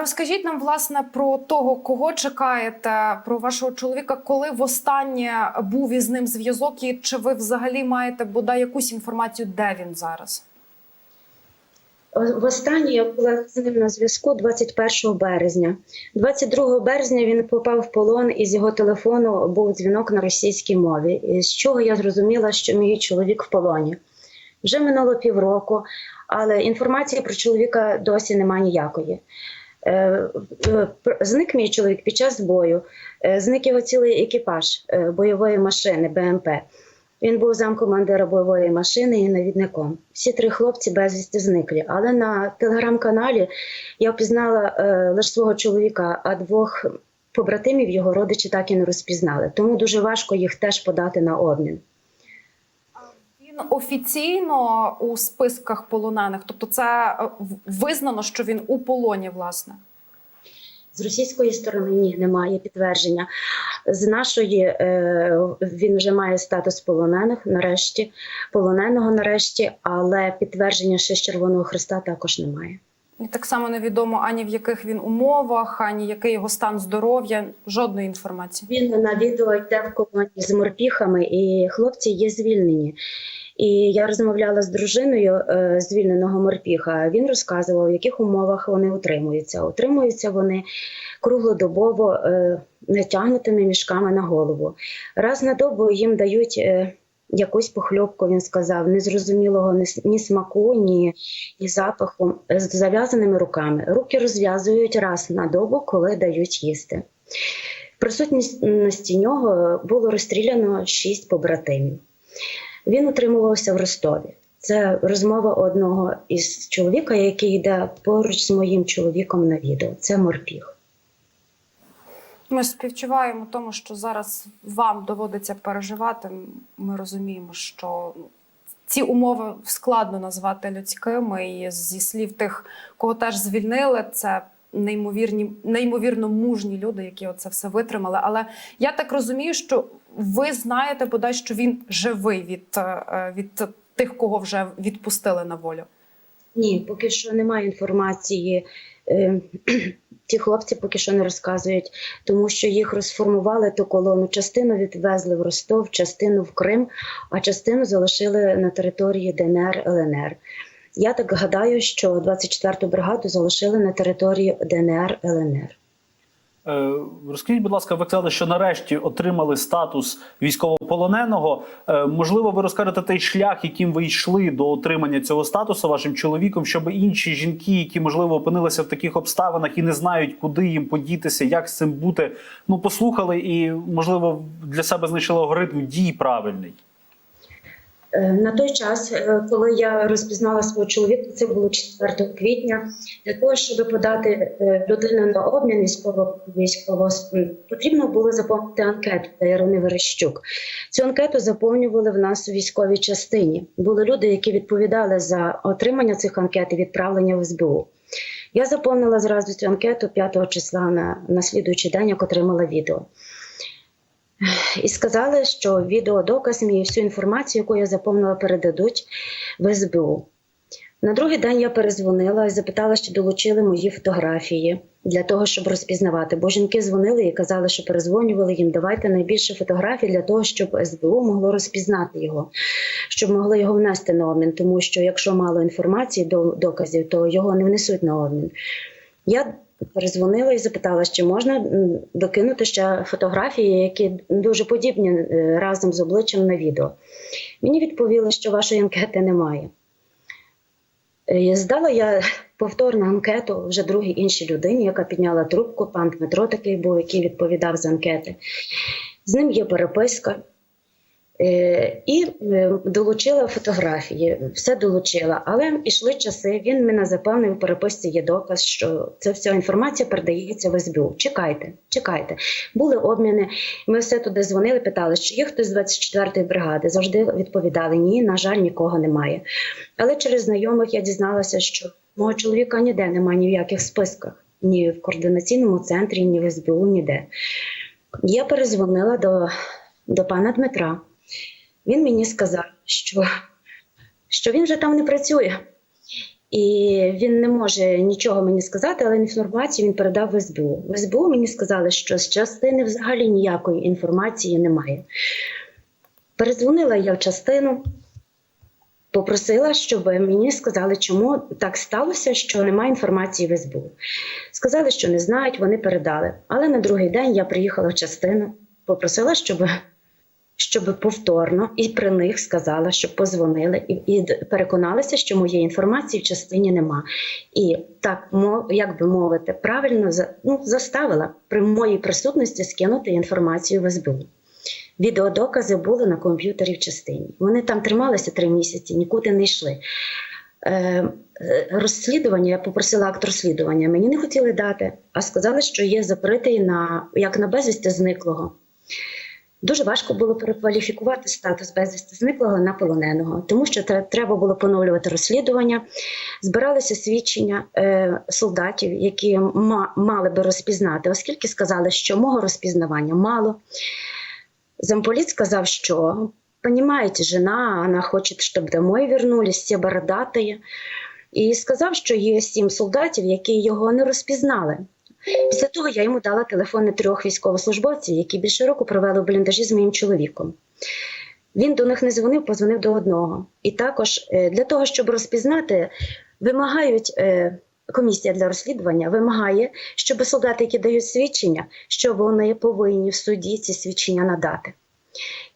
Розкажіть нам власне про того, кого чекаєте, про вашого чоловіка, коли востаннє був із ним зв'язок, і чи ви взагалі маєте бодай якусь інформацію, де він зараз? Востаннє я була з ним на зв'язку 21 березня. 22 березня він попав в полон, і з його телефону був дзвінок на російській мові. З чого я зрозуміла, що мій чоловік в полоні. Вже минуло півроку, але інформації про чоловіка досі немає ніякої. Е, пр- Зник мій чоловік під час бою, е, зник його цілий екіпаж е, бойової машини БМП. Він був замкомандира бойової машини і навідником. Всі три хлопці безвісти зниклі. Але на телеграм-каналі я впізнала е, лише свого чоловіка, а двох побратимів його родичі так і не розпізнали. Тому дуже важко їх теж подати на обмін. Він офіційно у списках полонених, тобто це е, визнано, що він у полоні, власне. З російської сторони ні, немає підтвердження. З нашої е, він вже має статус полонених, нарешті, полоненого нарешті, але підтвердження ще з Червоного Христа також немає. І так само невідомо ані в яких він умовах, ані який його стан здоров'я, жодної інформації. Він на відео йде в колоні з морпіхами, і хлопці є звільнені. І я розмовляла з дружиною е, звільненого морпіха. Він розказував, в яких умовах вони утримуються. Утримуються вони круглодобово е, натягнутими мішками на голову. Раз на добу їм дають. Е, Якусь похльопку він сказав, незрозумілого ні, смаку, ні, ні запаху, з зав'язаними руками. Руки розв'язують раз на добу, коли дають їсти. В присутності нього було розстріляно шість побратимів. Він утримувався в Ростові. Це розмова одного із чоловіка, який йде поруч з моїм чоловіком на відео. Це морпіг. Ми співчуваємо тому, що зараз вам доводиться переживати. Ми розуміємо, що ці умови складно назвати людськими, і зі слів тих, кого теж звільнили, це неймовірні, неймовірно мужні люди, які оце все витримали. Але я так розумію, що ви знаєте бодай, що він живий від, е, від тих, кого вже відпустили на волю. Ні, поки що немає інформації. Е, Ті хлопці поки що не розказують, тому що їх розформували ту колону. Частину відвезли в Ростов, частину в Крим, а частину залишили на території ДНР ЛНР. Я так гадаю, що 24-ту бригаду залишили на території ДНР ЛНР. Е, Розкажіть, будь ласка, ви казали, що нарешті отримали статус військовополоненого. Е, Можливо, ви розкажете той шлях, яким ви йшли до отримання цього статусу вашим чоловіком, щоб інші жінки, які можливо опинилися в таких обставинах і не знають, куди їм подітися, як з цим бути, ну послухали і можливо для себе знайшли алгоритм дій правильний. Е, На той час, е, коли я розпізнала свого чоловіка, це було 4 квітня. Для того, щоб подати е, людину на обмін військово військово потрібно було заповнити анкету та Ірини Верещук. Цю анкету заповнювали в нас у військовій частині. Були люди, які відповідали за отримання цих анкет і відправлення в СБУ. Я заповнила зразу цю анкету 5 числа на, на слідуючий день, як отримала відео. І сказали, що відеодоказ мій всю інформацію, яку я заповнила, передадуть в СБУ. На другий день я перезвонила і запитала, чи долучили мої фотографії для того, щоб розпізнавати. Бо жінки дзвонили і казали, що перезвонювали їм. Давайте найбільше фотографій для того, щоб СБУ могло розпізнати його, щоб могли його внести на обмін. Тому що якщо мало інформації до доказів, то його не внесуть на обмін. Я перезвонила і запитала, чи можна докинути ще фотографії, які дуже подібні е, разом з обличчям на відео. Мені відповіли, що вашої анкети немає. Е, Здала я повторну анкету вже другій іншій людині, яка підняла трубку. Пан Дмитро такий був, який відповідав за анкети. З ним є переписка. Е, І е, долучила фотографії, все долучила, але йшли часи. Він мене запевнив у переписці є доказ, що ця вся інформація передається в СБУ. Чекайте, чекайте. Були обміни. Ми все туди дзвонили, питали, чи є хтось з 24-ї бригади. Завжди відповідали: ні, на жаль, нікого немає. Але через знайомих я дізналася, що мого чоловіка ніде немає ні в яких списках, ні в координаційному центрі, ні в СБУ, ніде. Я перезвонила до, до пана Дмитра. Він мені сказав, що, що він вже там не працює. І він не може нічого мені сказати, але інформацію він передав в СБУ. В СБУ мені сказали, що з частини взагалі ніякої інформації немає. Перезвонила я в частину, попросила, щоб мені сказали, чому так сталося, що немає інформації в СБУ. Сказали, що не знають, вони передали. Але на другий день я приїхала в частину, попросила, щоб, щоб повторно і при них сказала, щоб позвонили і, і переконалися, що моєї інформації в частині нема. І так, як би мовити, правильно ну, заставила при моїй присутності скинути інформацію в СБУ. Відеодокази були на комп'ютері в частині. Вони там трималися три місяці, нікуди не йшли. Е, е, розслідування, я попросила акт розслідування, мені не хотіли дати, а сказали, що є закритий на як на безвісти зниклого. Дуже важко було перекваліфікувати статус безвісти зниклого на полоненого, тому що треба було поновлювати розслідування. Збиралися свідчення е, солдатів, які мали би розпізнати, оскільки сказали, що мого розпізнавання мало. Замполит сказал, что, понимаете, жена, она хочет, чтобы домой вернулись, всі. І сказав, що є сім солдатів, які його не розпізнали. Після того я йому дала телефони трьох військовослужбовців, які більше року провели в бліндажі з моїм чоловіком. Він до них не дзвонив, позвонив до одного. І також е, для того, щоб розпізнати, вимагають. е, Комісія для розслідування вимагає, щоб солдати, які дають свідчення, що вони повинні в суді ці свідчення надати.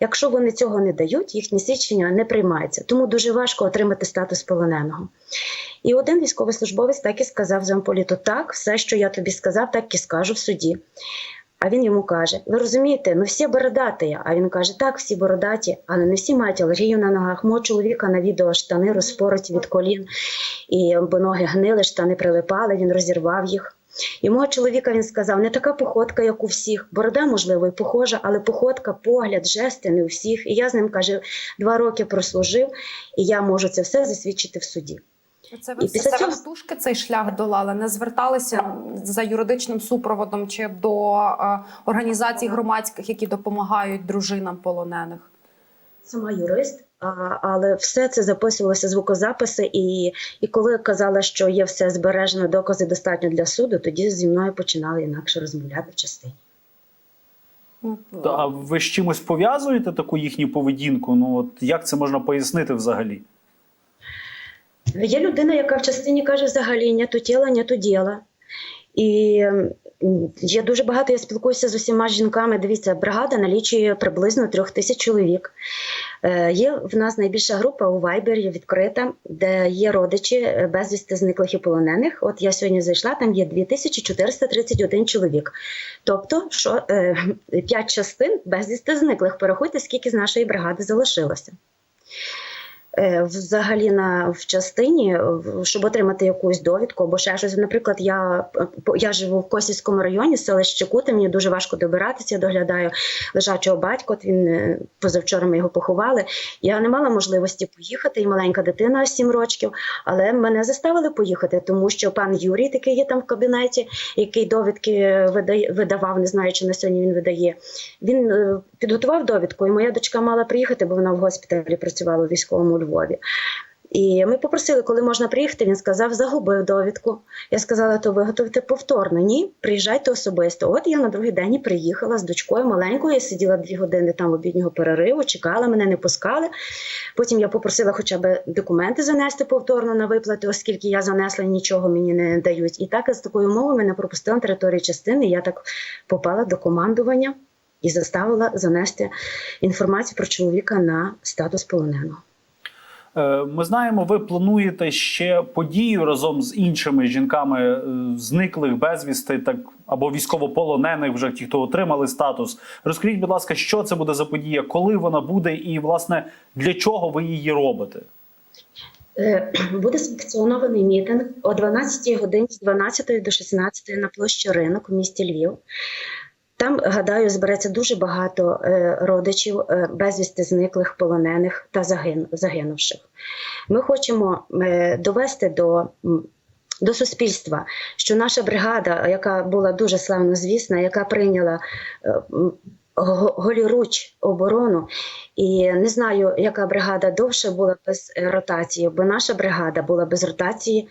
Якщо вони цього не дають, їхні свідчення не приймаються. Тому дуже важко отримати статус полоненого. І один військовослужбовець так і сказав замполіту: так, все, що я тобі сказав, так і скажу в суді. А він йому каже: Ви розумієте, ну всі бородаті. А він каже: так, всі бородаті, але не всі мають алергію на ногах. Мого чоловіка на відео штани розпороті від колін, і бо ноги гнили, штани прилипали, він розірвав їх. І мого чоловіка він сказав: не така походка, як у всіх. Борода, можливо, і похожа, але походка, погляд, жести не у всіх. І я з ним каже, два роки прослужив, і я можу це все засвідчити в суді. Це ви після все цього- самотужки цей шлях долали, не зверталися за юридичним супроводом чи до е, організацій громадських, які допомагають дружинам полонених. Сама юрист, а, але все це записувалося звукозаписи, і, і коли казала, що є все збережено, докази достатньо для суду, тоді зі мною починали інакше розмовляти в частині. А ви з чимось пов'язуєте таку їхню поведінку? Ну от як це можна пояснити взагалі? Є людина, яка в частині каже взагалі ні то тіла, ні то діла. І є дуже багато, я спілкуюся з усіма жінками. Дивіться, бригада налічує приблизно трьох тисяч чоловік. Е, Є в нас найбільша група у Вайбері відкрита, де є родичі е, безвісти зниклих і полонених. От я сьогодні зайшла, там є 2431 чоловік. Тобто, що е, частин безвісти зниклих. Порахуйте, скільки з нашої бригади залишилося. Е, Взагалі на в частині, щоб отримати якусь довідку або ще щось. Наприклад, я, е, я живу в Косівському районі, селище Кути, мені дуже важко добиратися. Я доглядаю лежачого батька. От він е, позавчора ми його поховали. Я не мала можливості поїхати, і маленька дитина 7 років, але мене заставили поїхати, тому що пан Юрій, такий є там в кабінеті, який довідки видає, видавав, не знаю, чи на сьогодні він видає. Він е, підготував довідку, і моя дочка мала приїхати, бо вона в госпіталі працювала у військовому Львові. І ми попросили, коли можна приїхати. Він сказав, загубив довідку. Я сказала, то виготовити повторно. Ні, приїжджайте особисто. От я на другий день приїхала з дочкою маленькою. Я сиділа дві години там обіднього перериву, чекала, мене не пускали. Потім я попросила хоча б документи занести повторно на виплати, оскільки я занесла нічого мені не дають. І так з такою мовою мене пропустили на територію частини. Я так попала до командування і заставила занести інформацію про чоловіка на статус полоненого. Е, Ми знаємо, ви плануєте ще подію разом з іншими жінками е, зниклих безвісти, так або військовополонених, вже ті, хто отримали статус. Розкажіть, будь ласка, що це буде за подія, коли вона буде, і власне для чого ви її робите? Е, Буде санкціонований мітинг о 12 годині з 12 до 16 на площі ринок у місті Львів. Там, гадаю, збереться дуже багато е, родичів е, безвісти зниклих, полонених та загин, загинувших. Ми хочемо е, довести до, до суспільства, що наша бригада, яка була дуже славнозвісна, яка прийняла голіруч оборону. І не знаю, яка бригада довше була без ротації, бо наша бригада була без ротації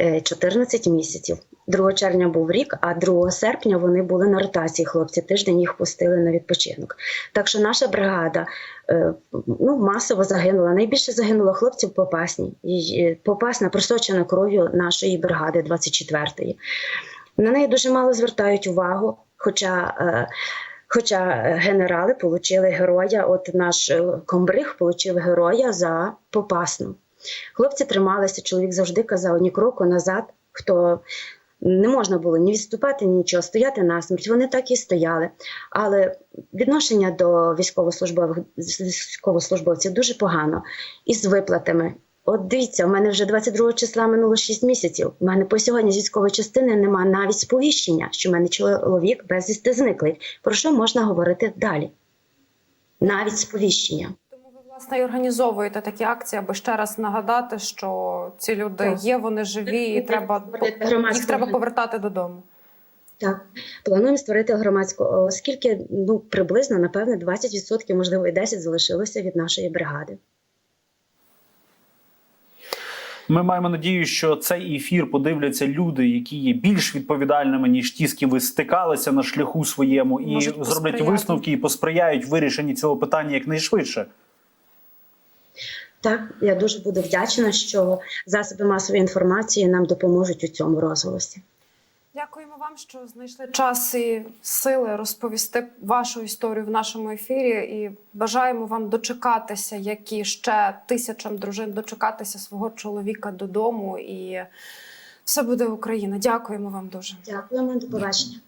е, 14 місяців. 2 червня був рік, а 2 серпня вони були на ротації. Хлопці тиждень їх пустили на відпочинок. Так що наша бригада е, ну, масово загинула. Найбільше загинуло хлопців Попасні. Е, Попасна просочена кров'ю нашої бригади 24-ї. На неї дуже мало звертають увагу, хоча. е, Хоча генерали отримали героя, от наш комбриг отримав героя за Попасну. Хлопці трималися, чоловік завжди казав ні кроку назад, хто не можна було ні відступати, нічого, стояти насмерть. Вони так і стояли. Але відношення до військовослужбових військовослужбовців дуже погано із виплатами. От дивіться, у мене вже 22 числа минуло 6 місяців. У мене по сьогодні з військової частини немає навіть сповіщення, що в мене чоловік безвісти зниклий. Про що можна говорити далі? Навіть сповіщення. Власне і організовуєте такі акції, аби ще раз нагадати, що ці люди Так. є, вони живі, і треба громадську їх треба повертати додому. Так, плануємо створити громадську, оскільки ну приблизно, напевне, 20%, можливо, і 10% залишилося від нашої бригади. Ми маємо надію, що цей ефір подивляться люди, які є більш відповідальними ніж ті, з ким ви стикалися на шляху своєму, і Можуть зроблять посприяти. висновки і посприяють вирішенні цього питання якнайшвидше. Так, я дуже буду вдячна, що засоби масової інформації нам допоможуть у цьому розголосі. Дякуємо вам, що знайшли час і сили розповісти вашу історію в нашому ефірі. І бажаємо вам дочекатися, як і ще тисячам дружин, дочекатися свого чоловіка додому. І все буде Україна. Дякуємо вам дуже. Дякуємо, до побачення.